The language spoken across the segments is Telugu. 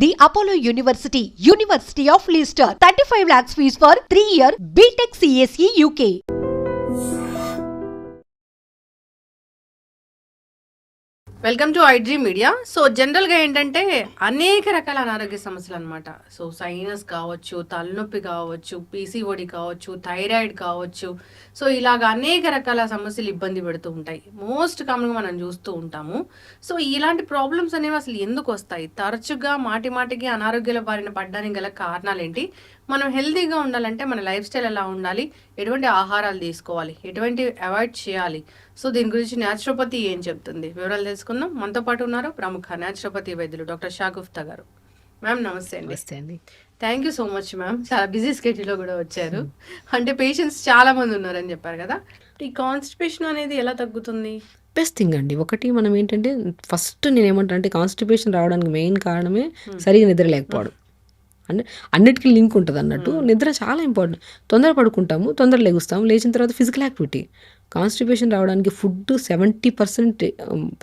The Apollo University, University of Leicester. 35 lakhs fees for 3 year BTech CSE UK. Welcome to IG media so జనరల్గా ఏంటంటే అనేక రకాల అనారోగ్య సమస్యలు అనమాట సో సైనస్ కావచ్చు తలనొప్పి కావచ్చు పీసీఓడి కావచ్చు థైరాయిడ్ కావచ్చు. సో ఇలాగ అనేక రకాల సమస్యలు ఇబ్బంది పెడుతూ ఉంటాయి. మోస్ట్ కామన్గా మనం చూస్తూ ఉంటాము. సో ఇలాంటి ప్రాబ్లమ్స్ అనేవి అసలు ఎందుకు వస్తాయి? తరచుగా మాటి మాటికి అనారోగ్యాల బారిన పడ్డానికి గల కారణాలు ఏంటి మనం హెల్తీగా ఉండాలంటే మన లైఫ్ స్టైల్ ఎలా ఉండాలి? ఎటువంటి ఆహారాలు తీసుకోవాలి? ఎటువంటి అవాయిడ్ చేయాలి? సో దీని గురించి న్యాచురోపతి ఏం చెప్తుంది? వివరాలు తెలుసుకుందాం. మనతో పాటు ఉన్నారు ప్రముఖ న్యాచురోపతి వైద్యులు డాక్టర్ షాగుఫ్తా గారు. మ్యామ్ నమస్తే అండి. నమస్తే అండి. Thank you so much ma'am. చాలా బిజీ స్కెడ్యూల్లో కూడా వచ్చారు. అంటే పేషెంట్స్ చాలా మంది ఉన్నారని చెప్పారు కదా. ఈ కాన్స్టిపేషన్ అనేది ఎలా తగ్గుతుంది? బెస్ట్ థింగ్ అండి. ఒకటి మనం ఏంటంటే ఫస్ట్ నేను ఏమంటా అంటే కాన్స్టిపేషన్ రావడానికి మెయిన్ కారణమే సరిగా నిద్ర లేకపోవడం. అంటే అన్నిటికీ లింక్ ఉంటుంది అన్నట్టు నిద్ర చాలా ఇంపార్టెంట్. తొందర పడుకుంటాము తొందర లెగుస్తాము లేచిన తర్వాత ఫిజికల్ యాక్టివిటీ. కాన్స్టిపేషన్ రావడానికి ఫుడ్ సెవెంటీ పర్సెంట్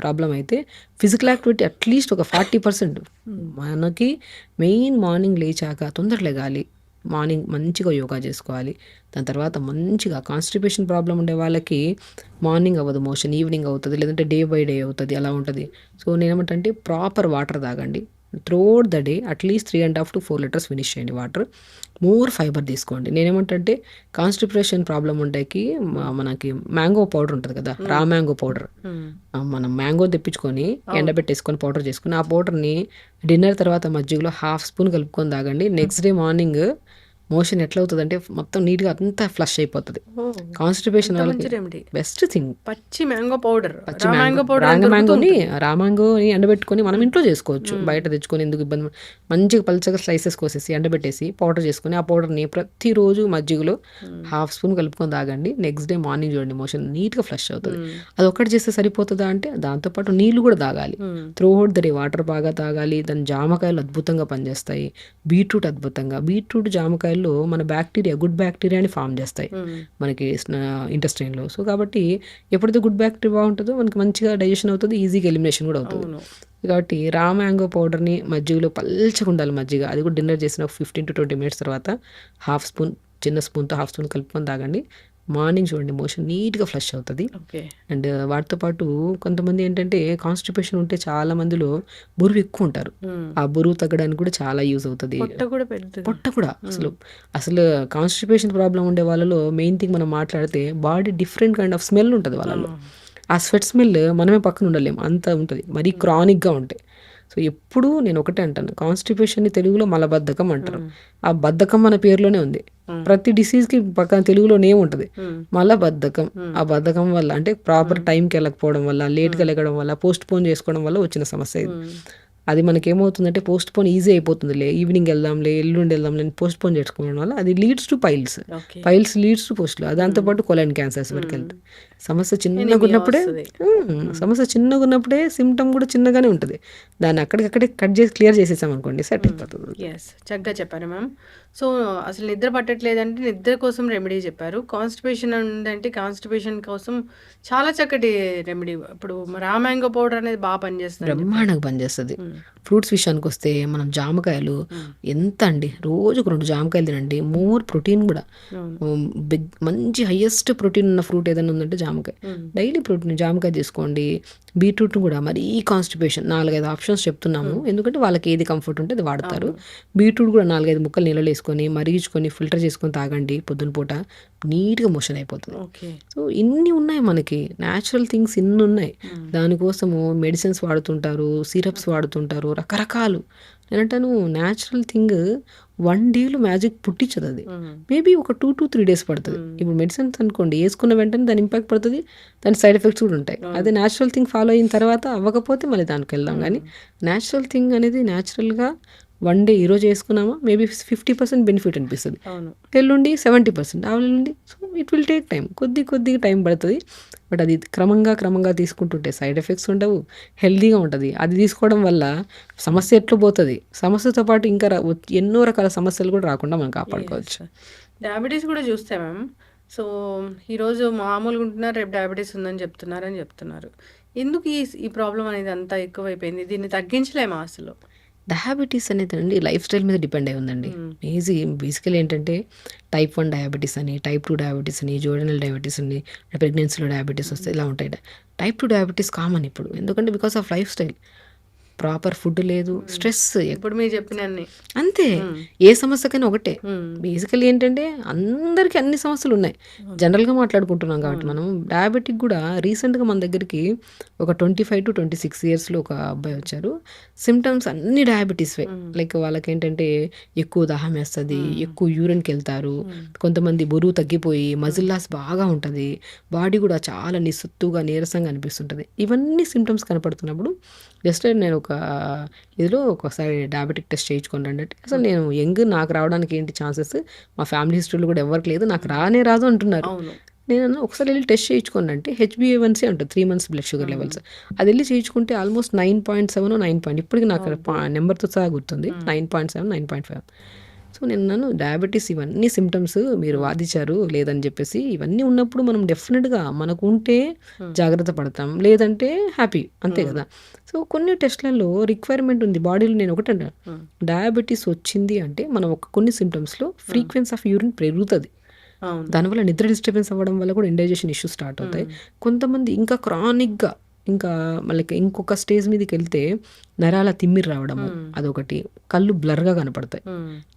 ప్రాబ్లం అయితే ఫిజికల్ యాక్టివిటీ అట్లీస్ట్ ఒక ఫార్టీ పర్సెంట్. మనకి మెయిన్ మార్నింగ్ లేచాక తొందర లెగాలి. మార్నింగ్ మంచిగా యోగా చేసుకోవాలి. దాని తర్వాత మంచిగా కాన్స్టిపేషన్ ప్రాబ్లం ఉండే వాళ్ళకి మార్నింగ్ అవ్వదు మోషన్ ఈవినింగ్ అవుతుంది లేదంటే డే బై డే అవుతుంది అలా ఉంటుంది. సో నేనేమంటే ప్రాపర్ వాటర్ తాగండి. Throughout the day at least three and half to four litres finish చేయండి వాటర్ మోర్ ఫైబర్ తీసుకోండి. నేనేమంటే కాన్స్టిపేషన్ ప్రాబ్లం ఉండేకి మనకి మ్యాంగో పౌడర్ ఉంటుంది కదా రా మ్యాంగో పౌడర్ మనం మ్యాంగో తెప్పించుకొని ఎండబెట్టేసుకొని పౌడర్ చేసుకొని ఆ పౌడర్ని డిన్నర్ తర్వాత మజ్జిగలో హాఫ్ స్పూన్ కలుపుకొని తాగండి. నెక్స్ట్ డే మార్నింగ్ మోషన్ ఎట్లా అవుతుంది అంటే మొత్తం నీట్గా అంతా ఫ్లష్ అయిపోతుంది. కాన్స్టిపేషన్ వాళ్ళకి బెస్ట్ థింగ్ పచ్చి మ్యాంగో పౌడర్ పచ్చి మ్యాంగో పౌడర్ రాంగ మ్యాంగోని రామాంగోని ఎండబెట్టుకొని మనం ఇంట్లో చేసుకోవచ్చు. బయట తెచ్చుకొని ఎందుకు ఇబ్బంది మంచిగా పల్చగా స్లైసెస్ కోసేసి ఎండబెట్టేసి పౌడర్ చేసుకొని ఆ పౌడర్ని ప్రతిరోజు మజ్జిగలో హాఫ్ స్పూన్ కలుపుకొని తాగండి. నెక్స్ట్ డే మార్నింగ్ చూడండి మోషన్ నీట్గా ఫ్లష్ అవుతుంది. అది ఒక్కటి చేస్తే సరిపోతుందా అంటే దాంతోపాటు నీళ్ళు కూడా తాగాలి. Throughout the day water బాగా తాగాలి. దాని జామకాయలు అద్భుతంగా పనిచేస్తాయి. బీట్రూట్ అద్భుతంగా. బీట్రూట్ జామకాయల్లో మన బ్యాక్టీరియా గుడ్ బ్యాక్టీరియాని ఫామ్ చేస్తాయి మనకి ఇంటెస్టైన్లో. సో కాబట్టి ఎప్పుడైతే గుడ్ బ్యాక్టీరియా బాగుంటుందో మనకి మంచిగా డైజెషన్ అవుతుంది ఈజీగా ఎలిమినేషన్ కూడా అవుతుంది. కాబట్టి రా మ్యాంగో పౌడర్ని మజ్జిగలో పల్చగా ఉండాలి మజ్జిగ. అది కూడా డిన్నర్ చేసిన ఫిఫ్టీన్ టు ట్వంటీ మినిట్స్ తర్వాత హాఫ్ స్పూన్ చిన్న స్పూన్తో హాఫ్ స్పూన్ కలుపుకొని తాగండి. మార్నింగ్ చూడండి మోషన్ నీట్గా ఫ్లష్ అవుతుంది. అండ్ వాటితో పాటు కొంతమంది ఏంటంటే కాన్స్టిపేషన్ ఉంటే చాలా మందిలో బరువు ఎక్కువ ఉంటారు. ఆ బరువు తగ్గడానికి కూడా చాలా యూజ్ అవుతుంది. పొట్ట కూడా పెద్దది పొట్ట కూడా అసలు అసలు కాన్స్టిపేషన్ ప్రాబ్లం ఉండే వాళ్ళలో మెయిన్ థింగ్ మనం మాట్లాడితే body different kind of smell ఉంటుంది వాళ్ళలో. ఆ స్వెట్ స్మెల్ మనమే పక్కన ఉండలేము అంత ఉంటుంది. మరీ క్రానిక్గా ఉంటాయి. సో ఎప్పుడు నేను ఒకటే అంటాను కాన్స్టిపేషన్ తెలుగులో మలబద్ధకం అంటారు. ఆ బద్ధకం మన పేరులోనే ఉంది. ప్రతి డిసీజ్కి పక్కన తెలుగులో నేమ్ ఉంటుంది? మల బద్ధకం ఆ బద్ధకం వల్ల అంటే ప్రాపర్ టైంకి వెళ్ళకపోవడం వల్ల లేట్గా లెగడం వల్ల పోస్ట్ పోన్ చేసుకోవడం వల్ల వచ్చిన సమస్య ఇది. అది మనకి ఏమవుతుందంటే పోస్ట్ పోన్ ఈజీ అయిపోతుందిలే. ఈవినింగ్ వెళ్దాంలే ఎల్లుండి వెళ్దాంలే పోస్ట్ పోన్ చేసుకోవడం వల్ల అది leads to piles piles leads to పోస్ట్లు దాంతోపాటు కొలైన్ క్యాన్సర్స్ వరకు వెళ్తాయి. సమస్య చిన్నగా ఉన్నప్పుడే సమస్య చిన్నగా ఉన్నప్పుడే సిమ్టమ్ కూడా చిన్నగానే ఉంటుంది. దాన్ని అక్కడికక్కడే కట్ చేసి క్లియర్ చేసేసాం అనుకోండి సెట్ అయిపోతుంది చక్కగా చెప్పారు మ్యామ్ సో అసలు నిద్ర పట్టట్లేదంటే నిద్ర కోసం రెమెడీ చెప్పారు. కాన్స్టిపేషన్ ఉందంటే కాన్స్టిపేషన్ కోసం చాలా చక్కటి రెమెడీ ఇప్పుడు రా మ్యాంగో పౌడర్ అనేది బాగా పనిచేస్తుంది బ్రహ్మాండంగా పనిచేస్తుంది. ఫ్రూట్స్ విషయానికి వస్తే మనం జామకాయలు ఎంత అండి రోజుకు రెండు జామకాయలు తినండి మోర్ ప్రోటీన్ కూడా. బిగ్ మంచి హైయెస్ట్ ప్రోటీన్ ఉన్న ఫ్రూట్ ఏదైనా ఉందంటే జామకాయ. డైలీ ప్రోటీన్ జామకాయ తీసుకోండి బీట్రూట్ కూడా మరీ కాన్స్టిపేషన్ నాలుగైదు ఆప్షన్స్ చెప్తున్నాము. ఎందుకంటే వాళ్ళకి ఏది కంఫర్ట్ ఉంటే అది వాడతారు. బీట్రూట్ కూడా నాలుగైదు ముక్కలు నీళ్ళలో వేసుకొని మరిగించుకొని ఫిల్టర్ చేసుకొని తాగండి పొద్దున పూట. నీట్గా మోషన్ అయిపోతుంది. సో ఇన్ని ఉన్నాయి మనకి. న్యాచురల్ థింగ్స్ ఇన్ని ఉన్నాయి. దానికోసము మెడిసిన్స్ వాడుతుంటారు సిరప్స్ వాడుతుంటారు రకరకాలు. నేనంటాను న్యాచురల్ థింగ్ వన్ డేలో మ్యాజిక్ పుట్టించదు అది. మేబీ ఒక టూ టు త్రీ డేస్ పడుతుంది. ఇప్పుడు మెడిసిన్స్ అనుకోండి వేసుకున్న వెంటనే దాని ఇంపాక్ట్ పడుతుంది దాని సైడ్ ఎఫెక్ట్స్ కూడా ఉంటాయి. అదే న్యాచురల్ థింగ్ ఫాలో అయిన తర్వాత అవ్వకపోతే మళ్ళీ దానికి వెళ్దాం కానీ న్యాచురల్ థింగ్ అనేది న్యాచురల్గా వన్ డే ఈరోజు వేసుకున్నామా? మేబీ ఫిఫ్టీ పర్సెంట్ బెనిఫిట్ అనిపిస్తుంది. అవును. ఎల్లుండి seventy percent ఆవులుండి so it will take time కొద్ది కొద్దిగా టైం పడుతుంది. బట్ అది క్రమంగా క్రమంగా తీసుకుంటుంటే సైడ్ ఎఫెక్ట్స్ ఉండవు. హెల్దీగా ఉంటుంది. అది తీసుకోవడం వల్ల సమస్య ఎట్లా పోతుంది? సమస్యతో పాటు ఇంకా ఎన్నో రకాల సమస్యలు కూడా రాకుండా మనం కాపాడుకోవచ్చు. డయాబెటీస్ కూడా చూస్తే మ్యామ్ సో ఈరోజు మామూలుగా ఉంటున్నారు రేపు డయాబెటీస్ ఉందని చెప్తున్నారు అని చెప్తున్నారు. ఎందుకు ఈ ఈ ప్రాబ్లం అనేది అంతా ఎక్కువైపోయింది? దీన్ని తగ్గించలేమా అసలు? డయాబెటీస్ అనేది అండి లైఫ్ స్టైల్ మీద డిపెండ్ అయి ఉందండి. ఈజీ బేసికలీ ఏంటంటే టైప్ వన్ డయాబెటీస్ అని టైప్ టూ డయాబెటీస్ అని జోడనల్ డయాబెటీస్ అని ప్రెగ్నెన్సీలో డయాబెటీస్ వస్తే ఇలా ఉంటాయి. టైప్ టూ డయాబెటీస్ కామన్ ఇప్పుడు. ఎందుకంటే because of lifestyle proper food లేదు స్ట్రెస్ ఇప్పుడు మీరు చెప్పిన అంతే. ఏ సమస్యకైనా ఒకటే. బేసికలీ ఏంటంటే అందరికీ అన్ని సమస్యలు ఉన్నాయి. జనరల్గా మాట్లాడుకుంటున్నాం కాబట్టి మనం డయాబెటిక్ కూడా రీసెంట్గా మన దగ్గరికి ఒక twenty five to twenty six ఇయర్స్లో ఒక అబ్బాయి వచ్చారు. సిమ్టమ్స్ అన్ని డయాబెటీస్వే లైక్ వాళ్ళకి ఏంటంటే ఎక్కువ దాహం వేస్తుంది ఎక్కువ యూరిన్కి వెళ్తారు. కొంతమంది బరువు తగ్గిపోయి మజిల్ లాస్ బాగా ఉంటుంది. బాడీ కూడా చాలా నిస్సత్తుగా నీరసంగా అనిపిస్తుంటుంది. ఇవన్నీ సిమ్టమ్స్ కనపడుతున్నప్పుడు జస్ట్ నేను ఒక ఇదిలో ఒకసారి డయాబెటిక్ టెస్ట్ చేయించుకోండి అంటే అసలు నేను యంగ్ నాకు రావడానికి ఏంటి ఛాన్సెస్ మా ఫ్యామిలీ హిస్టరీలో కూడా ఎవరికి లేదు నాకు రానే రాదు అంటున్నారు. నేను అన్నా, ఒకసారి వెళ్ళి టెస్ట్ చేయించుకోండి అంటే హెచ్బిఏవన్సీ ఉంటుంది three months blood sugar levels అది వెళ్ళి చేయించుకుంటే almost nine point seven nine point ఇప్పటికి నాకు నెంబర్తో సహా గుర్తుంది. Nine point seven nine point five so నేను నన్ను డయాబెటీస్ ఇవన్నీ సిమ్టమ్స్ మీరు వాదించారు లేదని చెప్పేసి ఇవన్నీ ఉన్నప్పుడు మనం డెఫినెట్గా మనకు ఉంటే జాగ్రత్త పడతాం. లేదంటే హ్యాపీ అంతే కదా. సో కొన్ని టెస్ట్లలో రిక్వైర్మెంట్ ఉంది. బాడీలో నేను ఒకటి అంటాను డయాబెటీస్ వచ్చింది అంటే మనం ఒక కొన్ని సిమ్టమ్స్లో ఫ్రీక్వెన్సీ ఆఫ్ యూరిన్ పెరుగుతుంది. దానివల్ల నిద్ర డిస్టర్బెన్స్ అవ్వడం వల్ల కూడా ఇండైజెషన్ ఇష్యూస్ స్టార్ట్ అవుతాయి. కొంతమంది ఇంకా క్రానిక్గా ఇంకా మళ్ళీ ఇంకొక స్టేజ్ మీదకి వెళ్తే నరాల తిమ్మిరి రావడము అదొకటి. కళ్ళు బ్లర్గా కనపడతాయి.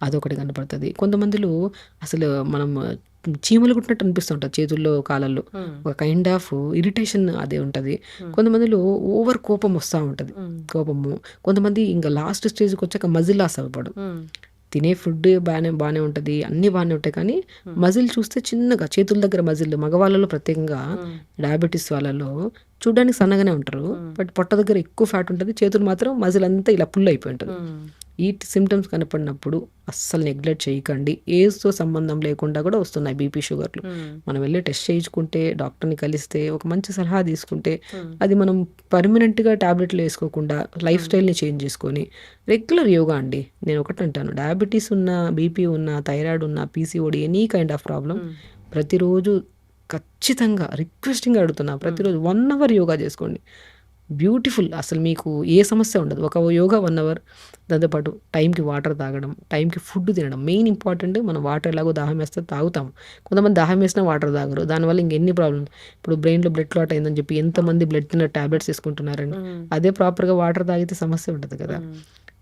అదొకటి కనపడుతుంది. కొంతమందిలో అసలు మనం చీమలు కుట్టినట్టు అనిపిస్తుంటుంది చేతుల్లో కాలల్లో. ఒక కైండ్ ఆఫ్ ఇరిటేషన్ అదే ఉంటుంది. కొంతమందిలో ఓవర్ కోపం వస్తూ ఉంటుంది. కోపము. కొంతమంది ఇంకా లాస్ట్ స్టేజ్కి వచ్చాక మజిల్ లాస్ అవ్వడం. తినే ఫుడ్ బాగానే బాగానే ఉంటుంది. అన్నీ బాగానే ఉంటాయి కానీ మజిల్ చూస్తే చిన్నగా చేతుల దగ్గర మజిల్ మగవాళ్ళలో ప్రత్యేకంగా డయాబెటీస్ వాళ్ళలో చూడడానికి సన్నగానే ఉంటారు బట్ పొట్ట దగ్గర ఎక్కువ ఫ్యాట్ ఉంటుంది చేతులు మాత్రం మజిల్ అంతా ఇలా పుల్ అయిపోయి ఉంటుంది. ఈ సిమ్టమ్స్ కనపడినప్పుడు అస్సలు నెగ్లెక్ట్ చేయకండి. ఏజ్తో సంబంధం లేకుండా కూడా వస్తున్నాయి బీపీ షుగర్లు. మనం వెళ్ళి టెస్ట్ చేయించుకుంటే డాక్టర్ని కలిస్తే ఒక మంచి సలహా తీసుకుంటే అది మనం పర్మనెంట్గా టాబ్లెట్లు వేసుకోకుండా లైఫ్ స్టైల్ని చేంజ్ చేసుకొని రెగ్యులర్ యోగా అండి. నేను ఒకటి అంటాను. డయాబెటీస్ ఉన్న బీపీ ఉన్న థైరాయిడ్ ఉన్న PCOD any kind of problem ప్రతిరోజు ఖచ్చితంగా రిక్వెస్టింగ్ అడుగుతున్నా. ప్రతిరోజు వన్ అవర్ యోగా చేసుకోండి. బ్యూటిఫుల్. అసలు మీకు ఏ సమస్య ఉండదు. ఒక యోగా వన్ అవర్ దాంతోపాటు టైంకి వాటర్ తాగడం టైంకి ఫుడ్ తినడం. మెయిన్ ఇంపార్టెంట్ మనం వాటర్ ఎలాగో దాహం వేస్తే తాగుతాం. కొంతమంది దాహం వేసినా వాటర్ తాగరు. దానివల్ల ఇంకెన్ని ప్రాబ్లమ్ ఇప్పుడు బ్రెయిన్లో బ్లడ్ క్లాట్ అయిందని చెప్పి ఎంతమంది బ్లడ్ తిన్న ట్యాబ్లెట్స్ తీసుకుంటున్నారండి అదే ప్రాపర్గా వాటర్ తాగితే సమస్య ఉంటుంది కదా.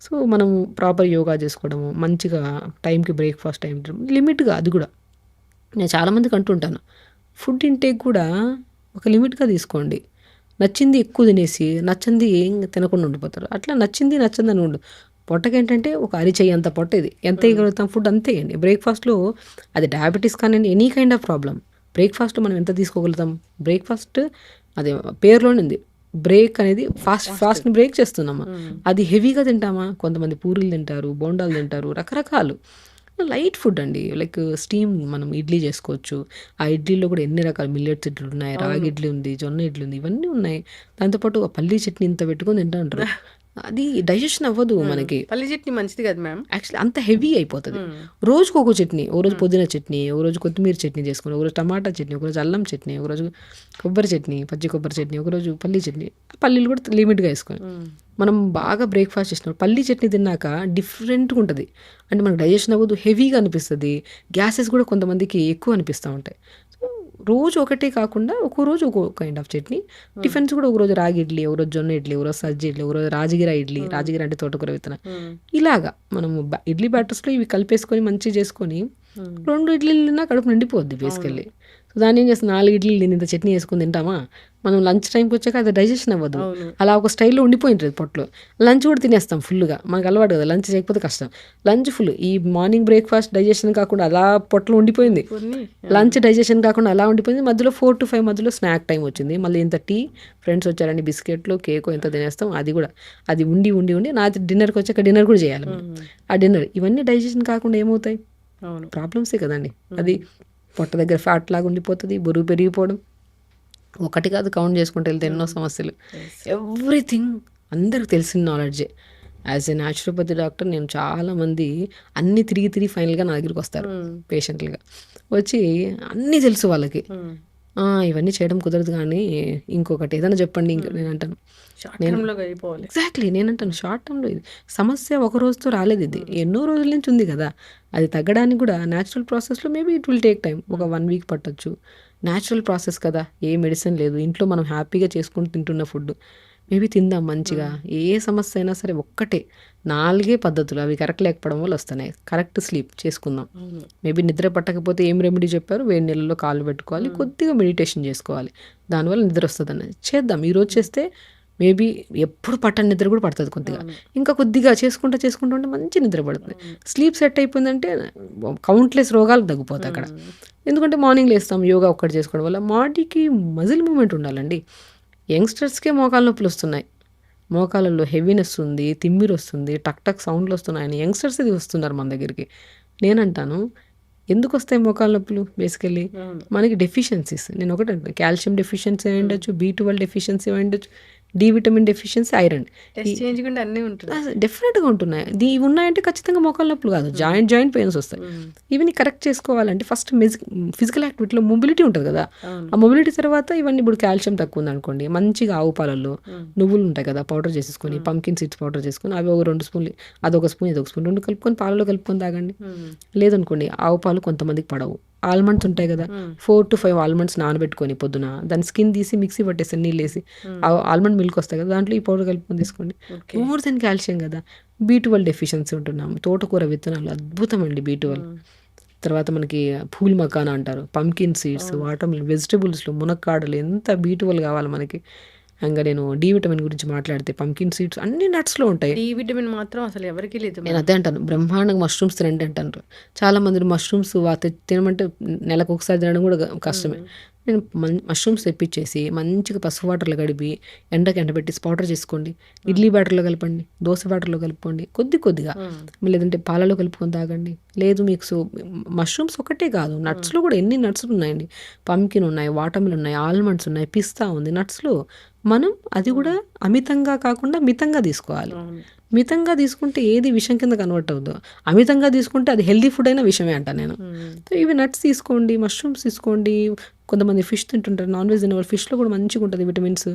సో మనం ప్రాపర్ యోగా చేసుకోవడము మంచిగా టైంకి బ్రేక్ఫాస్ట్ టైం లిమిట్గా అది కూడా. నేను చాలామందికి అంటుంటాను ఫుడ్ ఇంటేక్ కూడా ఒక లిమిట్గా తీసుకోండి. నచ్చింది ఎక్కువ తినేసి నచ్చింది ఏం తినకుండా ఉండిపోతారు. అట్లా నచ్చింది నచ్చింది అని ఉండు. పొట్టకి ఏంటంటే ఒక అరిచేయి అంత పొట్ట ఇది. ఎంత వేయగలుగుతాం ఫుడ్ అంతే వేయండి బ్రేక్ఫాస్ట్లో అది డయాబెటీస్ కానీ any kind of problem breakfast మనం ఎంత తీసుకోగలుగుతాం? బ్రేక్ఫాస్ట్ అదే పేరులోనే ఉంది. బ్రేక్ అనేది ఫాస్ట్ ఫాస్ట్ని బ్రేక్ చేస్తున్నామా? అది హెవీగా తింటామా? కొంతమంది పూరీలు తింటారు బోండాలు తింటారు రకరకాలు. లైట్ ఫుడ్ అండి. లైక్ స్టీమ్ మనం ఇడ్లీ చేసుకోవచ్చు. ఆ ఇడ్లీలో కూడా ఎన్ని రకాల మిల్లెట్స్ ఇడ్లీ ఉన్నాయి రాగి ఇడ్లీ ఉంది జొన్న ఇడ్లీ ఉంది ఇవన్నీ ఉన్నాయి. దాంతోపాటు ఒక పల్లీ చట్నీ ఇంత పెట్టుకొని తింటా ఉంటారు. అది డైజెషన్ అవ్వదు మనకి. పల్లి చట్నీ మంచిది కదా మ్యామ్. యాక్చువల్లీ అంత హెవీ అయిపోతుంది. రోజుకు ఒక చట్నీ ఓ రోజు పుదీనా చట్నీ ఓ రోజు కొత్తిమీర చట్నీ చేసుకుని ఒక రోజు టమాటా చట్నీ ఒక రోజు అల్లం చట్నీ ఒక రోజు కొబ్బరి చట్నీ పచ్చి కొబ్బరి చట్నీ ఒక రోజు పల్లీ చట్నీ పల్లీలు కూడా లిమిట్గా వేసుకొని. మనం బాగా బ్రేక్ఫాస్ట్ చేసినప్పుడు పల్లీ చట్నీ తిన్నాక డిఫరెంట్గా ఉంటుంది. అంటే మనకు డైజెషన్ అవ్వదు హెవీగా అనిపిస్తుంది. గ్యాసెస్ కూడా కొంతమందికి ఎక్కువ అనిపిస్తూ ఉంటాయి. రోజు ఒకటే కాకుండా ఒక్కో రోజు ఒక్కో కైండ్ ఆఫ్ చట్నీ. టిఫిన్స్ కూడా ఒక రోజు రాగి ఇడ్లీ ఒక రోజు జొన్న ఇడ్లీ ఒక రోజు సజ్జ ఇడ్లీ ఒక రోజు రాజగిర ఇడ్లీ రాజగిర అంటే తోటకూర విత్తనం. ఇలాగా మనము బ- ఇడ్లీ బ్యాటర్స్లో ఇవి కలిపేసుకొని మంచిగా చేసుకొని రెండు ఇడ్లీలు తిన్నా కడుపు నిండిపోద్ది బేసికల్లీ సో దాన్ని ఏం చేస్తాం? నాలుగు ఇడ్లీలు ఇంత చట్నీ వేసుకొని తింటామా? మనం లంచ్ టైంకి వచ్చాక అది డైజెషన్ అవ్వదు. అలా ఒక స్టైల్లో ఉండిపోయింటుంది పొట్టలో. లంచ్ కూడా తినేస్తాం ఫుల్గా. మనకు అలవాటు కదా లంచ్ చేయకపోతే కష్టం. Lunch full. ఈ మార్నింగ్ బ్రేక్ఫాస్ట్ డైజెషన్ కాకుండా అలా పొట్టలో ఉండిపోయింది. లంచ్ డైజెషన్ కాకుండా అలా ఉండిపోయింది. మధ్యలో ఫోర్ టు ఫైవ్ మధ్యలో స్నాక్ టైం వచ్చింది. మళ్ళీ ఇంత టీ ఫ్రెండ్స్ వచ్చారని బిస్కెట్లు కేక్ ఎంత తినేస్తాం అది కూడా. అది ఉండి ఉండి ఉండి నా డిన్నర్కి వచ్చాక డిన్నర్ కూడా చేయాలి. ఆ డిన్నర్ ఇవన్నీ డైజెషన్ కాకుండా ఏమవుతాయి? ప్రాబ్లమ్సే కదండి. అది పొట్ట దగ్గర ఫ్యాట్ లాగా ఉండిపోతుంది బరువు పెరిగిపోవడం. ఒకటి కాదు కౌంట్ చేసుకుంటే వెళ్తే ఎన్నో సమస్యలు ఎవ్రీథింగ్ అందరికి తెలిసిన నాలెడ్జే యాజ్ ఎ న్యాచురోపతి డాక్టర్ నేను చాలామంది అన్ని తిరిగి తిరిగి ఫైనల్గా నా దగ్గరికి వస్తారు పేషెంట్లుగా వచ్చి అన్నీ తెలుసు వాళ్ళకి "ఆ! ఇవన్నీ చేయడం కుదరదు గానీ, ఇంకొకటి ఏదైనా చెప్పండి" ఇంక నేను అయిపోవాలి. ఎగ్జాక్ట్‌లీ నేనంటాను షార్ట్ టర్మ్‌లో ఇది సమస్య ఒక రోజుతో రాలేదిది. ఎన్నో రోజుల నుంచి ఉంది గదా! అది తగ్గడానికి గూడా న్యాచురల్ ప్రాసెస్‌లో maybe it will take time. ఒక 1 వీక్ పట్టొచ్చు. న్యాచురల్ ప్రాసెస్ కదా! ఏ మెడిసిన్ లేదు. ఇంట్లో మనం హ్యాపీగా చేసుకొని తింటున్న ఫుడ్. మేబీ తిందాం మంచిగా. ఏ సమస్య అయినా సరే ఒక్కటే 4 పద్ధతులు అవి కరెక్ట్ లేకపోవడం వల్ల వస్తున్నాయి. కరెక్ట్ స్లీప్ చేసుకుందాం. మేబీ నిద్ర పట్టకపోతే ఏం రెమెడీ చెప్పారు? వేడి నీళ్ళలో కాళ్ళు పెట్టుకోవాలి. కొద్దిగా మెడిటేషన్ చేసుకోవాలి. దానివల్ల నిద్ర వస్తదన్నది. చేద్దాం. ఈరోజు చేస్తే మేబీ ఎప్పుడు పట్టని నిద్ర కూడా పడతది కొద్దిగా. ఇంకా కొద్దిగా చేసుకుంటా చేసుకుంటూ ఉంటే మంచి నిద్ర పడుతుంది. స్లీప్ సెట్ అయిపోయిందంటే కౌంట్‌లెస్ రోగాలు తగ్గిపోతాయి అక్కడ. ఎందుకంటే మార్నింగ్ లేస్తాం. యోగా ఒక్కటి చేసుకోవడం వల్ల బాడీకి మజిల్ మూవ్‌మెంట్ ఉండాలండి. యంగ్‌స్టర్స్‌కే మోకాళ్ళ నొప్పులొస్తున్నాయి. మోకాళ్ళలో హెవీనెస్ ఉంది. తిమ్మిరొస్తుంది. టక్ టక్ సౌండ్‌లొస్తున్నాయని యంగ్‌స్టర్స్ ఇది వస్తున్నారు మన దగ్గరికి. నేనంటాను ఎందుకొస్తాయి మోకాళ్ళ నొప్పులు బేసికల్లీ? అవును. మనకి డెఫిషియన్సీస్. నేను ఒకటే. కాల్షియం డెఫిషియన్సీ అయి ఉండొచ్చు. బి12 డెఫిషియన్సీ అయి ఉండొచ్చు. D vitamin deficiency, iron. డెఫినెట్‌గా ఉంటున్నాయి. ది ఇవి ఉన్నాయంటే ఖచ్చితంగా మోకాళ్ళ నొప్పులు కాదు. జాయింట్ జాయింట్ పెయిన్స్ వస్తాయి. హ్మ్. ఇవన్నీ కరెక్ట్ చేసుకోవాలంటే ఫస్ట్ ఫిజికల్ యాక్టివిటీలో మొబిలిటీ ఉంటది కదా! ఆ మొబిలిటీ తర్వాత ఇవన్నీ ఇప్పుడు కాల్షియం తక్కువ ఉందనుకోండి. మంచిగా ఆవు పాలల్లో హ్మ్. నువ్వులు ఉంటాయి కదా! పౌడర్ చేసేసుకొని పంకిన్ సీడ్స్ పౌడర్ చేసుకొని అవి ఒక 2 స్పూన్లు అదొక స్పూన్ ఇదొక స్పూన్ 2 కలుపుకొని పాలలో కలుపుకొని తాగండి. హ్మ్. లేదనుకోండి ఆవు పాలు కొంతమందికి పడవు. ఆల్మండ్స్ ఉంటాయి కదా! హ్మ్. 4-5 ఆల్మండ్స్ నానబెట్టుకొని పొద్దున దాని స్కిన్ తీసి మిక్సీ పట్టేసి నీళ్ళేసి ఆ ఆల్మండ్ మిల్క్ వస్తాయి కదా! దాంట్లో ఈ పౌడర్ కలుపుకొని తీసుకోండి. మోర్ దెన్ కాల్షియం కదా! బి12 డెఫిషియన్సీ ఉంటున్నాం. తోటకూర విత్తనాలు అద్భుతమండి బి12. హ్మ్. తర్వాత మనకి పూల్ మకానా అంటారు. పంకిన్ సీడ్స్, వాటర్ మిలన్, వెజిటబుల్స్‌లో మునక్కాడలు ఎంత బి12 కావాలి మనకి. ఇంగా నేను డి విటమిన్ గురించి మాట్లాడితే పంకిన్ సీడ్స్ అన్ని నట్స్‌లో ఉంటాయి. డి విటమిన్ మాత్రం అసలు ఎవరికీ లేదు నేను. అదే అంటాను. బ్రహ్మాండంగా మష్రూమ్స్ తినండి అంటారు. చాలా మంది మష్రూమ్స్ తినమంటే నెలకు ఒకసారి తినడం కూడా కష్టమే. నేను మష్రూమ్స్ తెప్పించేసి మంచిగా పసుపు వాటర్‌లో కడిగి ఎండకి ఎండబెట్టి పౌడర్ చేసుకోండి. ఇడ్లీ బ్యాటర్‌లో కలపండి. దోస బ్యాటర్‌లో కలుపుకోండి. కొద్ది కొద్దిగా. లేదంటే పాలలో కలుపుకొని తాగండి. లేదు మీకు సో మష్రూమ్స్ ఒకటే కాదు. నట్స్‌లో కూడా ఎన్ని నట్స్ ఉన్నాయండి. పంకిన్ ఉన్నాయి, వాటర్ మిలన్ ఉన్నాయి, ఆల్మండ్స్ ఉన్నాయి, పిస్తా ఉంది. నట్స్‌లో మనం అది కూడా అమితంగా కాకుండా మితంగా తీసుకోవాలి. మితంగా తీసుకుంటే ఏది విషం కింద కన్వర్ట్ అవ్వదు. అమితంగా తీసుకుంటే అది హెల్తీ ఫుడ్ అయినా విషమే అంటా నేను. ఇవి నట్స్ తీసుకోండి. మష్రూమ్స్ తీసుకోండి. కొంతమంది ఫిష్ తింటుంటారు. నాన్ వెజ్ తినేవాళ్ళు ఫిష్‌లో కూడా మంచిగా ఉంటది విటమిన్స్.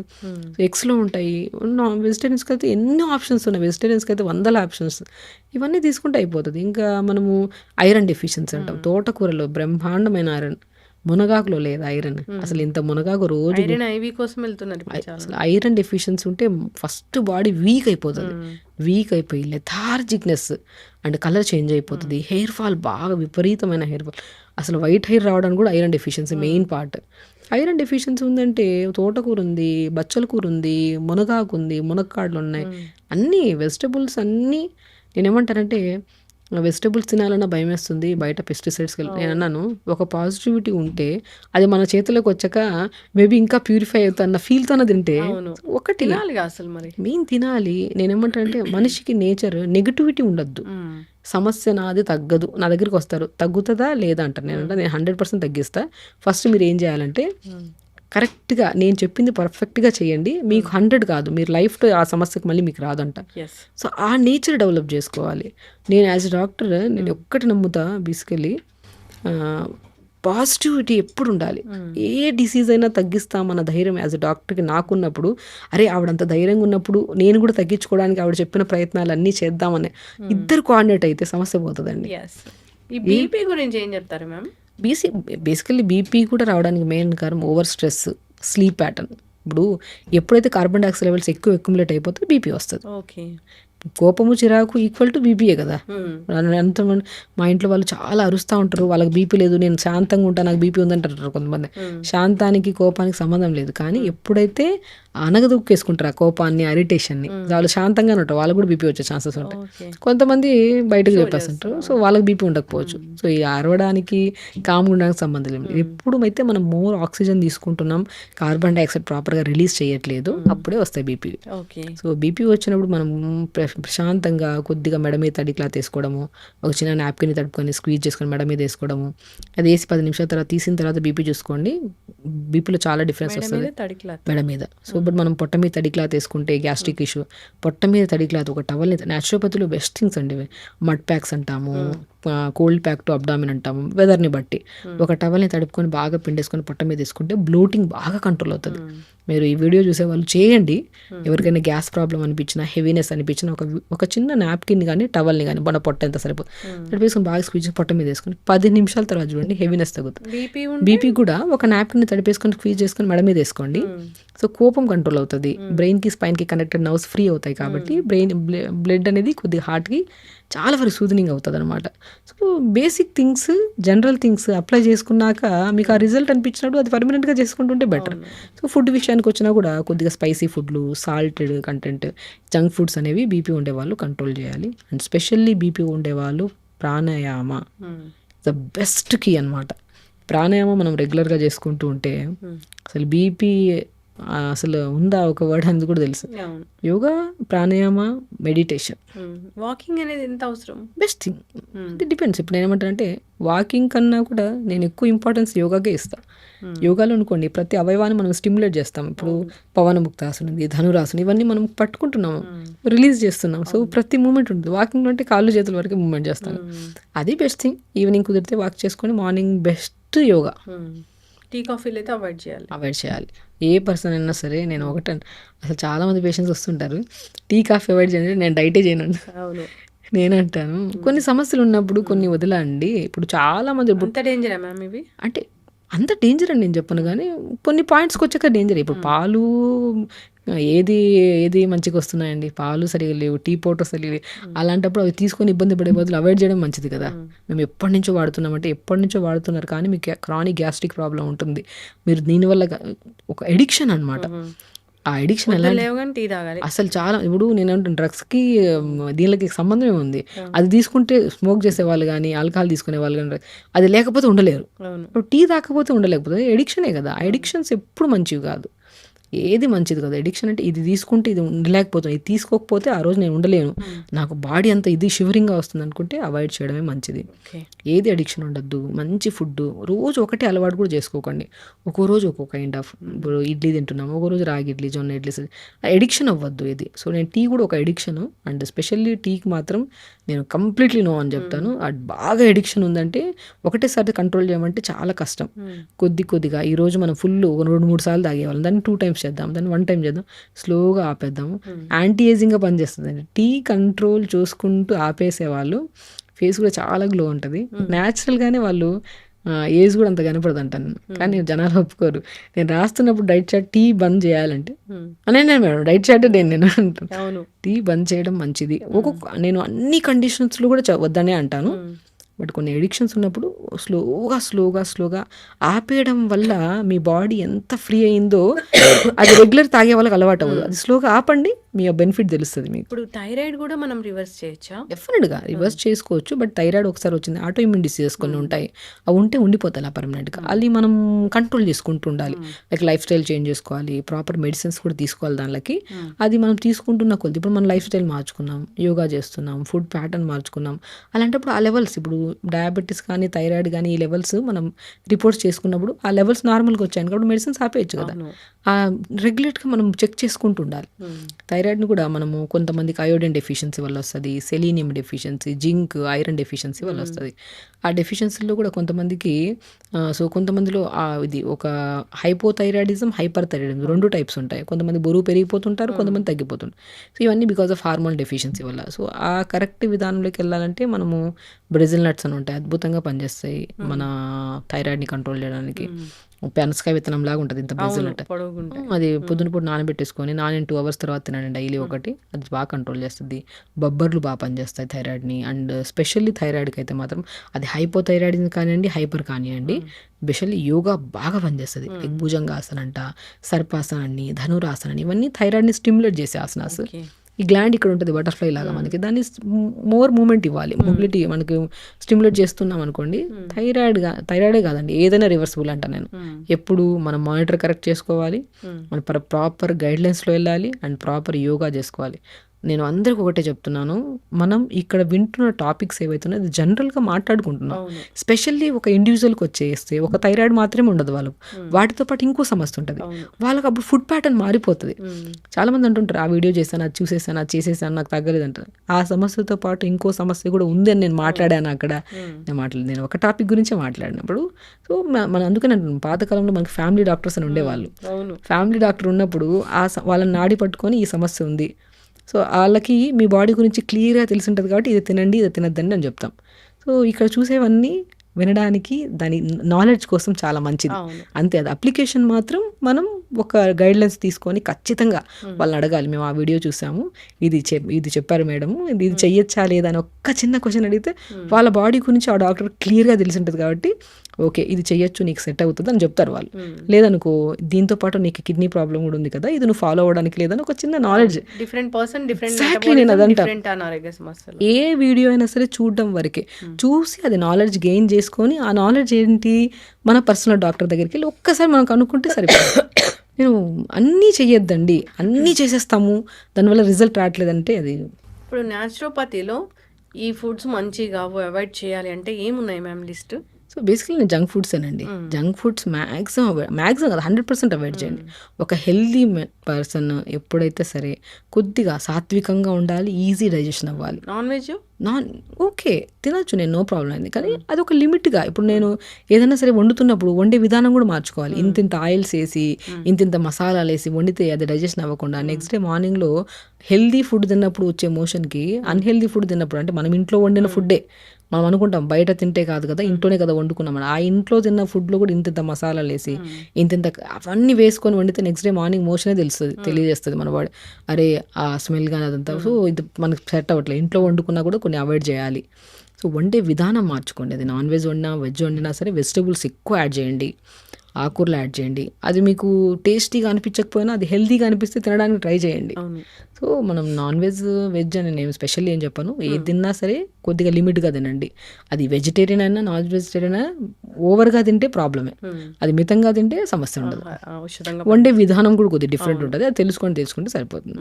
ఎగ్స్‌లో ఉంటాయి. నాన్ వెజిటేరియన్స్‌కి అయితే ఎన్నో ఆప్షన్స్ ఉన్నాయి. వెజిటేరియన్స్‌కి అయితే వందల ఆప్షన్స్. ఇవన్నీ తీసుకుంటే అయిపోతది. ఇంకా మనము ఐరన్ డెఫిషియన్సీ అంటాం. తోటకూరలో బ్రహ్మాండమైన ఐరన్. మునగాకులో లేదు ఐరన్. అసలు ఇంత మునగాకు రోజు ఐవి కోసం వెళ్తున్నారు. అసలు ఐరన్ డెఫిషియన్సీ ఉంటే ఫస్ట్ బాడీ వీక్ అయిపోతది. వీక్ అయిపోయి లెథార్జిక్‌నెస్ అండ్ కలర్ చేంజ్ అయిపోతది. హెయిర్ ఫాల్ బాగా విపరీతమైన హెయిర్ ఫాల్. అసలు వైట్ హెయిర్ రావడానికి కూడా iron deficiency main part. Iron deficiency ఉందంటే తోటకూర ఉంది, బచ్చల కూర ఉంది, మునగాకు ఉంది, మునక్కాడలు ఉన్నాయి. అన్నీ వెజిటబుల్స్ అన్నీ నేనేమంటానంటే వెజిటబుల్స్ తినాలన్నా భయమేస్తుంది. బయట పెస్టిసైడ్స్ కల్ నేనన్నాను ఒక పాజిటివిటీ ఉంటే అది మన చేతిలోకి వచ్చాక మేబీ ఇంకా ప్యూరిఫై అవుతాన్న ఫీల్‌తోనే తింటే. ఒకటి అసలు మరి. మెయిన్ తినాలి. నేనేమంటానంటే మనిషికి నేచర్ నెగటివిటీ ఉండొద్దు. సమస్య నాది తగ్గదు. నా దగ్గరికి వస్తారు. తగ్గుతదా? లేదా అంటారు. నేనంటా నేను 100% తగ్గిస్తా. ఫస్ట్ మీరు ఏం చేయాలంటే. కరెక్ట్‌గా నేను చెప్పింది పర్ఫెక్ట్‌గా చేయండి. మీకు 100 కాదు. మీరు లైఫ్‌లో ఆ సమస్యకి మళ్ళీ మీకు రాదంట. సో ఆ నేచర్ డెవలప్ చేసుకోవాలి. నేను యాస్ ఎ డాక్టర్ నేను ఒక్కటి నమ్ముతా బేసికల్లీ ఆహ్, పాజిటివిటీ ఎప్పుడు ఉండాలి. ఏ డిసీజ్ అయినా తగ్గిస్తామన్న ధైర్యం యాస్ ఎ డాక్టర్‌కి నాకున్నప్పుడు అరే! ఆవిడంత ధైర్యంగా ఉన్నప్పుడు నేను కూడా తగ్గించుకోవడానికి ఆవిడ చెప్పిన ప్రయత్నాలన్నీ చేద్దామని ఇద్దరు కోఆర్డినేట్ అయితే సమస్య పోతదండి. ఈ బీపీ గురించి ఏం చెప్తారు మ్యామ్? బీసీ బేసికల్లీ బీపీ కూడా రావడానికి మెయిన్ కారణం ఓవర్ స్ట్రెస్, స్లీప్ ప్యాటర్న్. ఇప్పుడు ఎప్పుడైతే కార్బన్ డైఆక్సైడ్ లెవెల్స్ ఎక్కువ అక్యుములేట్ అయిపోతే బీపీ వస్తుంది ఓకే. కోపము, చిరాకు ఈక్వల్ టు బీపీయే కదా! హ్మ్. ఎంతమంది మా ఇంట్లో వాళ్ళు చాలా అరుస్తా ఉంటారు. వాళ్ళకి బీపీ లేదు. నేను శాంతంగా ఉంటా. నాకు బీపీ ఉందంటారు కొంతమంది. హ్మ్. శాంతానికి, కోపానికి సంబంధం లేదు. కానీ ఎప్పుడైతే అనగదొక్కేసుకుంటారు ఆ కోపాన్ని, ఇరిటేషన్‌ని వాళ్ళు శాంతంగానే ఉంటారు. వాళ్ళకి కూడా బీపీ వచ్చే ఛాన్సెస్ ఉంటాయి. కొంతమంది బయటకు చెప్పేస్తుంటారు. సో వాళ్ళకి బీపీ ఉండకపోవచ్చు. సో ఈ అరవడానికి, కామ్‌గా ఉండడానికి సంబంధం లేదు. ఎప్పుడు అయితే మనం మోర్ ఆక్సిజన్ తీసుకుంటున్నాం, కార్బన్ డయాక్సైడ్ ప్రాపర్‌గా రిలీజ్ చేయట్లేదు అప్పుడే వస్తాయి బీపీ. ఓకే. సో బీపీ వచ్చినప్పుడు మనం ప్రశాంతంగా కొద్దిగా మెడ మీద తడి క్లాత్ ఏసుకోవడము, ఒక చిన్న నాప్కిన్ తడుపుకొని స్క్వీజ్ చేసుకొని మెడ మీద ఏసుకోవడము. అది ఏసి 10 నిమిషాల తర్వాత తీసిన తర్వాత బీపీ చూసుకోండి. బీపీలో చాలా డిఫరెన్స్ వస్తది. మెడ మీద. సో ఇప్పుడు మనం పొట్ట మీద తడి క్లాత్ ఏసుకుంటే గ్యాస్ట్రిక్ ఇష్యూ. పొట్ట మీద తడి క్లాత్ ఒక టవల్‌ని న్యాచురోపతిలో బెస్ట్ థింగ్స్ అండి. మడ్ ప్యాక్స్ అంటాము. కోల్డ్ ప్యాక్ టు అబ్డామిన్ అంటాము వెదర్ని బట్టి. ఒక టవల్ని తడుపుకొని బాగా పిండేసుకొని పొట్ట మీద తీసుకుంటే బ్లోటింగ్ బాగా కంట్రోల్ అవుతుంది. మీరు ఈ వీడియో చూసే వాళ్ళు చేయండి. ఎవరికైనా గ్యాస్ ప్రాబ్లం అనిపించినా హెవీనెస్ అనిపించినా ఒక ఒక చిన్న నాప్కిన్ కానీ టవల్ని కానీ మన పొట్ట ఎంత సరిపోతుంది తడిపేసుకొని బాగా స్క్వీజ్ పొట్ట మీద వేసుకొని పది నిమిషాల తర్వాత చూడండి హెవీనెస్ తగ్గుతుంది. బీపీ బీపీ కూడా ఒక నాప్కిన్ తడిపేసుకొని స్క్వీజ్ చేసుకొని మెడ మీద వేసుకోండి. సో కోపం కంట్రోల్ అవుతుంది. బ్రెయిన్కి స్పైన్కి కనెక్టెడ్ నర్వ్స్ ఫ్రీ అవుతాయి కాబట్టి బ్రెయిన్ బ్లడ్ అనేది కొద్దిగా హార్ట్కి చాలా వరకు సూదనింగ్ అవుతుంది అనమాట so basic things general things apply చేసుకున్నాక మీకు ఆ రిజల్ట్ అనిపించినప్పుడు అది పర్మనెంట్గా చేసుకుంటుంటే బెటర్ సో ఫుడ్ విషయానికి వచ్చినా కూడా కొద్దిగా స్పైసీ ఫుడ్లు సాల్టెడ్ కంటెంట్ జంక్ ఫుడ్స్ అనేవి బీపీ ఉండే వాళ్ళు కంట్రోల్ చేయాలి. అండ్ స్పెషల్లీ బీపీ ఉండే వాళ్ళు ప్రాణాయామ. ద బెస్ట్ కీ అనమాట ప్రాణాయామం మనం రెగ్యులర్గా చేసుకుంటూ ఉంటే అసలు బీపీ అసలు ఉందా ఒక వర్డ్ అని కూడా తెలుసు. యోగా ప్రాణాయామ మెడిటేషన్ వాకింగ్ అనేది ఎంత అవసరం? బెస్ట్ థింగ్ అది డిపెండ్స్ ఇప్పుడు నేను ఏమంటానంటే వాకింగ్ కన్నా కూడా నేను ఎక్కువ ఇంపార్టెన్స్ యోగాకే ఇస్తా. యోగాలో అనుకోండి ప్రతి అవయవాన్ని మనం స్టిమ్యులేట్ చేస్తాం. ఇప్పుడు పవన ముక్తాసనం ఉంది ధనురాసనం ఇవన్నీ మనం పట్టుకుంటున్నాము రిలీజ్ చేస్తున్నాం సో ప్రతి మూమెంట్ ఉంటుంది. వాకింగ్ అంటే కాళ్ళు చేతుల వరకు మూమెంట్ చేస్తాను. అది బెస్ట్ థింగ్ ఈవినింగ్ కుదిరితే వాక్ చేసుకొని మార్నింగ్ బెస్ట్ యోగా టీ కాఫీలు అయితే అవాయిడ్ చేయాలి. అవాయిడ్ చేయాలి. ఏ పర్సన్ అయినా సరే నేను ఒకటే అసలు చాలా మంది పేషెంట్స్ వస్తుంటారు టీ కాఫీ అవాయిడ్ చేయండి నేను డైటే చేయను. అవును. నేను అంటాను. కొన్ని సమస్యలు ఉన్నప్పుడు కొన్ని వదలండి. ఇప్పుడు చాలా మంది అంత డేంజరా మ్యామ్ ఇవి? అంటే అంత డేంజర్ అని నేను చెప్పను కానీ కొన్ని పాయింట్స్కి వచ్చాక డేంజర్ ఇప్పుడు పాలు ఏది ఏది మంచిగా వస్తున్నాయండి? పాలు సరిగా లేవు టీ పౌడర్ సరిగా లేవు. అలాంటప్పుడు అవి తీసుకొని ఇబ్బంది పడే బదులు అవాయిడ్ చేయడం మంచిది కదా. మేము. ఎప్పటి నుంచో వాడుతున్నామంటే ఎప్పటి నుంచో వాడుతున్నారు కానీ మీకు క్రానిక్ గ్యాస్ట్రిక్ ప్రాబ్లం ఉంటుంది. మీరు దీనివల్ల ఒక ఎడిక్షన్ అన్నమాట. ఆ ఎడిక్షన్ ఎలా అసలు చాలా ఇప్పుడు నేను డ్రగ్స్కి దీనికి సంబంధమే ఉంది అది తీసుకుంటే స్మోక్ చేసే వాళ్ళు కానీ ఆల్కహాల్ తీసుకునే వాళ్ళు కానీ అది లేకపోతే ఉండలేరు. టీ తాకపోతే ఉండలేకపోతే ఎడిక్షనే కదా. ఆ ఎడిక్షన్స్ ఎప్పుడు మంచివి కాదు. ఏది మంచిది కదా. ఎడిక్షన్ అంటే ఇది తీసుకుంటే ఇది ఉండలేకపోతుంది ఇది తీసుకోకపోతే ఆ రోజు నేను ఉండలేను. నాకు బాడీ అంతా ఇది షివరింగ్గా వస్తుంది అనుకుంటే అవాయిడ్ చేయడమే మంచిది. ఏది అడిక్షన్ ఉండద్దు. మంచి ఫుడ్ రోజు ఒకటే అలవాటు కూడా చేసుకోకండి. ఒక్కో రోజు ఒక్కో కైండ్ ఆఫ్ ఇప్పుడు ఇడ్లీ తింటున్నాం ఒక రోజు రాగి ఇడ్లీ జొన్న ఇడ్లీ ఎడిక్షన్ అవ్వద్దు ఇది. సో నేను టీ కూడా ఒక ఎడిక్షన్ అండ్ స్పెషల్లీ టీకి మాత్రం నేను కంప్లీట్లీ నో అని చెప్తాను. అది బాగా ఎడిక్షన్ ఉందంటే ఒకటేసారి కంట్రోల్ చేయమంటే చాలా కష్టం. కొద్ది కొద్దిగా ఈ రోజు మనం ఫుల్ ఒక రెండు మూడు సార్లు తాగేవాళ్ళం. దాన్ని టూ టైమ్స్ చేద్దాం దాన్ని వన్ టైం చేద్దాం స్లోగా ఆపేద్దాము. యాంటీ ఏజింగ్గా పనిచేస్తుంది టీ కంట్రోల్ చూసుకుంటూ ఆపేసే వాళ్ళు ఫేస్ కూడా చాలా గ్లో ఉంటుంది. న్యాచురల్గానే వాళ్ళు ఏజ్ కూడా అంత కనపడదు అంటాను కానీ జనాలు ఒప్పుకోరు. నేను రాస్తున్నప్పుడు డైట్ చాట్ టీ బంద్ చేయాలంటే అనే నేను మేడం డైట్ చాట్ నేను నేను అంటాను టీ బంద్ చేయడం మంచిది. ఒక్కొక్క నేను అన్ని కండిషన్స్లో కూడా వద్దనే అంటాను. బట్ కొన్ని ఎడిక్షన్స్ ఉన్నప్పుడు స్లోగా స్లోగా స్లోగా ఆపేయడం వల్ల మీ బాడీ ఎంత ఫ్రీ అయిందో అది రెగ్యులర్ తాగే వాళ్ళకి అలవాటు అవ్వదు. అది స్లోగా ఆపండి మీ బెనిఫిట్ తెలుస్తుంది మీకు. ఇప్పుడు థైరాయిడ్ కూడా మనం రివర్స్ చేయొచ్చా? డెఫినెట్గా రివర్స్ చేసుకోవచ్చు బట్ థైరాయిడ్ ఒకసారి వచ్చింది ఆటో ఇమ్యూన్ డిసీజెస్ కొన్ని ఉంటాయి అవి ఉంటే ఉండిపోతాయి అలా పర్మనెంట్గా. అది మనం కంట్రోల్ చేసుకుంటూ ఉండాలి. లైక్ లైఫ్ స్టైల్ చేంజ్ చేసుకోవాలి ప్రాపర్ మెడిసిన్స్ కూడా తీసుకోవాలి దానికి అది మనం తీసుకుంటున్న కొద్ది ఇప్పుడు మనం లైఫ్ స్టైల్ మార్చుకున్నాం యోగా చేస్తున్నాం ఫుడ్ ప్యాటర్న్ మార్చుకున్నాం అలాంటప్పుడు ఆ లెవెల్స్ ఇప్పుడు డయాబెటీస్ కానీ థైరాయిడ్ కానీ ఈ లెవెల్స్ మనం రిపోర్ట్స్ చేసుకున్నప్పుడు ఆ లెవెల్స్ నార్మల్గా వచ్చాయి కాబట్టి మెడిసిన్స్ ఆపేయచ్చు కదా. ఆ రెగ్యులేట్గా మనం చెక్ చేసుకుంటూ ఉండాలి. థైరాయిడ్ని కూడా మనము కొంతమందికి అయోడిన్ డెఫిషియన్సీ వల్ల వస్తుంది selenium deficiency zinc iron deficiency వల్ల వస్తుంది. ఆ డెఫిషియన్సీలో కూడా కొంతమందికి సో కొంతమందిలో ఆ ఇది ఒక హైపోథైరాయిడిజం హైపర్ థైరాయిడిజం రెండు టైప్స్ ఉంటాయి. కొంతమంది బరువు పెరిగిపోతుంటారు కొంతమంది తగ్గిపోతుంటారు. సో ఇవన్నీ బికాస్ ఆఫ్ హార్మోన్ డెఫిషియన్సీ వల్ల. సో ఆ కరెక్ట్ విధానంలోకి వెళ్ళాలంటే మనము బ్రెజిల్ నట్స్ అని ఉంటాయి అద్భుతంగా పనిచేస్తాయి మన థైరాయిడ్ని కంట్రోల్ చేయడానికి. పెనసకాయ విత్తనం లాగా ఉంటుంది ఇంత బ్రెజిల్ పొడుగుంటే అది పొద్దున పూట నానబెట్టేసుకొని నానిన టూ అవర్స్ తర్వాత తినండి డైలీ ఒకటి. అది బాగా కంట్రోల్ చేస్తుంది. బొబ్బర్లు బాగా పనిచేస్తాయి థైరాయిడ్ని. అండ్ స్పెషల్లీ థైరాయిడ్కి అయితే మాత్రం అది హైపోథైరాయిడ్ కానివ్వండి హైపర్ కానివ్వండి స్పెషల్లీ యోగా బాగా పనిచేస్తుంది. లైక్ భుజంగాసన అంట సర్పాసనాన్ని ధనురాసనాన్ని ఇవన్నీ థైరాయిడ్ని స్టిమ్యులేట్ చేసే ఆసనాస్. ఈ గ్లాండ్ ఇక్కడ ఉంటుంది బటర్ఫ్లై లాగా మనకి. దాన్ని మోర్ మూమెంట్ ఇవ్వాలి. మొబిలిటీ మనకి స్టిమ్యులేట్ చేస్తున్నాం అనుకోండి థైరాయిడ్గా థైరాయిడే కాదండి ఏదైనా రివర్సిబుల్ అంట నేను. ఎప్పుడు మనం మానిటర్ కరెక్ట్ చేసుకోవాలి. మన ప్రాపర్ గైడ్ లైన్స్లో వెళ్ళాలి అండ్ ప్రాపర్ యోగా చేసుకోవాలి. నేను అందరికి ఒకటే చెప్తున్నాను మనం ఇక్కడ వింటున్న టాపిక్స్ ఏవైతున్నాయో అది జనరల్గా మాట్లాడుకుంటున్నాం. స్పెషల్లీ ఒక ఇండివిజువల్కి వచ్చేస్తే ఒక థైరాయిడ్ మాత్రమే ఉండదు వాళ్ళకు. వాటితో పాటు ఇంకో సమస్య ఉంటుంది. వాళ్ళకి అప్పుడు ఫుడ్ ప్యాటర్న్ మారిపోతుంది. ఉమ్. చాలా మంది అంటుంటారు ఆ వీడియో చేశాను అది చూసేసాను అది చేసేసాను నాకు తగ్గలేదు అంటారు ఆ సమస్యతో పాటు ఇంకో సమస్య కూడా ఉంది అని నేను మాట్లాడాను అక్కడ. నేను మాట్లాడలేదు నేను ఒక టాపిక్ గురించే మాట్లాడినప్పుడు సో మన అందుకని అంటున్నాను పాతకాలంలో మనకి ఫ్యామిలీ డాక్టర్స్ అని ఉండేవాళ్ళు. ఫ్యామిలీ డాక్టర్ ఉన్నప్పుడు ఆ వాళ్ళని నాడి పట్టుకొని ఈ సమస్య ఉంది. సో వాళ్ళకి మీ బాడీ గురించి క్లియర్గా తెలిసి ఉంటుంది కాబట్టి ఇది తినండి ఇది తినద్దండి అని చెప్తాం. సో ఇక్కడ చూసేవన్నీ వినడానికి దాని నాలెడ్జ్ కోసం చాలా మంచిది. అంతే అది అప్లికేషన్ మాత్రం మనం ఒక గైడ్లైన్స్ తీసుకొని ఖచ్చితంగా వాళ్ళని అడగాలి. మేము ఆ వీడియో చూసాము ఇది చెప్ ఇది చెప్పారు మేడం ఇది ఇది చెయ్యొచ్చా లేదా అని ఒక్క చిన్న క్వశ్చన్ అడిగితే వాళ్ళ బాడీ గురించి ఆ డాక్టర్ క్లియర్గా తెలిసి ఉంటుంది కాబట్టి ఓకే ఇది చెయ్యొచ్చు నీకు సెట్ అవుతుంది అని చెప్తారు వాళ్ళు. లేదనుకో దీంతో పాటు నీకు కిడ్నీ ప్రాబ్లం కూడా ఉంది కదా ఇది నువ్వు ఫాలో అవ్వడానికి లేదని ఒక చిన్న నాలెడ్జ్ డిఫరెంట్ పర్సన్ డిఫరెంట్ నేను అదంటా. ఏ వీడియో అయినా సరే చూడడం వరకే. చూసి అది నాలెడ్జ్ గెయిన్ చేసుకొని ఆ నాలెడ్జ్ ఏంటి? మన పర్సనల్ డాక్టర్ దగ్గరికి వెళ్ళి ఒక్కసారి మనం కనుక్కుంటే సరిపోతుంది. నేను అన్నీ చెయ్యొద్దండి. అన్నీ చేసేస్తాము. దానివల్ల రిజల్ట్ రావట్లేదంటే అది ఇప్పుడు న్యాచురోపతిలో ఈ ఫుడ్స్ మంచి కావు అవాయిడ్ చేయాలి అంటే ఏమున్నాయి మ్యామ్ లిస్ట్? సో బేసికలీ నేను జంక్ ఫుడ్స్ ఏనండి. జంక్ ఫుడ్స్ మ్యాక్సిమం మ్యాక్సిమం కదా హండ్రెడ్ పర్సెంట్ అవాయిడ్ చేయండి. ఒక హెల్దీ పర్సన్ ఎప్పుడైతే సరే కొద్దిగా సాత్వికంగా ఉండాలి ఈజీ డైజెషన్ అవ్వాలి. నాన్ వెజ్ నాన్ ఓకే తినొచ్చు నేను నో ప్రాబ్లం అయింది. కానీ అది ఒక లిమిట్గా ఇప్పుడు నేను ఏదైనా సరే వండుతున్నప్పుడు వండే విధానం కూడా మార్చుకోవాలి. ఇంత ఇంత ఆయిల్స్ వేసి ఇంత ఇంత మసాలాలు వేసి వండితే అది డైజెషన్ అవ్వకుండా నెక్స్ట్ డే మార్నింగ్లో హెల్దీ ఫుడ్ తిన్నప్పుడు వచ్చే మోషన్కి అన్హెల్దీ ఫుడ్ తిన్నప్పుడు అంటే మనం ఇంట్లో వండిన ఫుడ్డే మనం అనుకుంటాం బయట తింటే కాదు కదా ఇంట్లోనే కదా వండుకున్నాం. ఆ ఇంట్లో తిన్న ఫుడ్లో కూడా ఇంత మసాలాలు వేసి ఇంత ఇంత అవన్నీ వేసుకొని వండితే నెక్స్ట్ డే మార్నింగ్ మోషనే తెలుస్తుంది తెలియజేస్తుంది మన బాడీ అరే ఆ స్మెల్ కానీ అదంతా. సో ఇది మనకి సెట్ అవ్వట్లేదు. ఇంట్లో వండుకున్నా కూడా కొన్ని అవాయిడ్ చేయాలి. సో వండే విధానం మార్చుకోండి. అది నాన్ వెజ్ వండినా వెజ్ వండినా సరే వెజిటబుల్స్ ఎక్కువ యాడ్ చేయండి. ఆకుకూరలు యాడ్ చేయండి. అది మీకు టేస్టీగా అనిపించకపోయినా అది హెల్తీగా అనిపిస్తే తినడానికి ట్రై చేయండి. సో మనం నాన్ వెజ్ వెజ్ అని నేను స్పెషల్లీ ఏం చెప్పాను. ఏది తిన్నా సరే కొద్దిగా లిమిట్గా తినండి. అది వెజిటేరియన్ అయినా నాన్ వెజిటేరియన్ అయినా ఓవర్గా తింటే ప్రాబ్లమే. అది మితంగా తింటే సమస్య ఉండదు. వండే విధానం కూడా కొద్దిగా డిఫరెంట్ ఉంటుంది. అది తెలుసుకొని తెలుసుకుంటే సరిపోతుంది.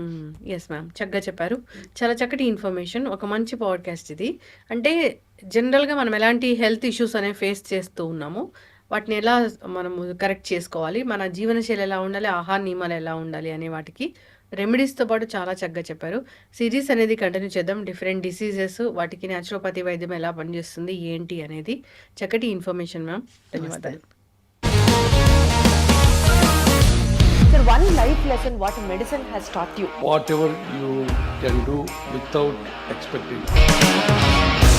ఎస్ మ్యామ్ చక్కగా చెప్పారు. చాలా చక్కటి ఇన్ఫర్మేషన్ ఒక మంచి పాడ్కాస్ట్ ఇది. అంటే జనరల్గా మనం ఎలాంటి హెల్త్ ఇష్యూస్ అనేవి ఫేస్ చేస్తూ ఉన్నాము వాటిని ఎలా మనము కరెక్ట్ చేసుకోవాలి? మన జీవనశైలి ఎలా ఉండాలి? ఆహార నియమాలు ఎలా ఉండాలి? అనే వాటికి రెమెడీస్తో పాటు చాలా చక్కగా చెప్పారు. సిరీస్ అనేది కంటిన్యూ చేద్దాం. డిఫరెంట్ డిసీజెస్ వాటికి న్యాచురోపతి వైద్యం ఎలా పనిచేస్తుంది? ఏంటి? అనేది చక్కటి ఇన్ఫర్మేషన్ మ్యామ్ ధన్యవాదాలు. Sir, one life lesson what medicine has taught you. whatever you can do without expecting.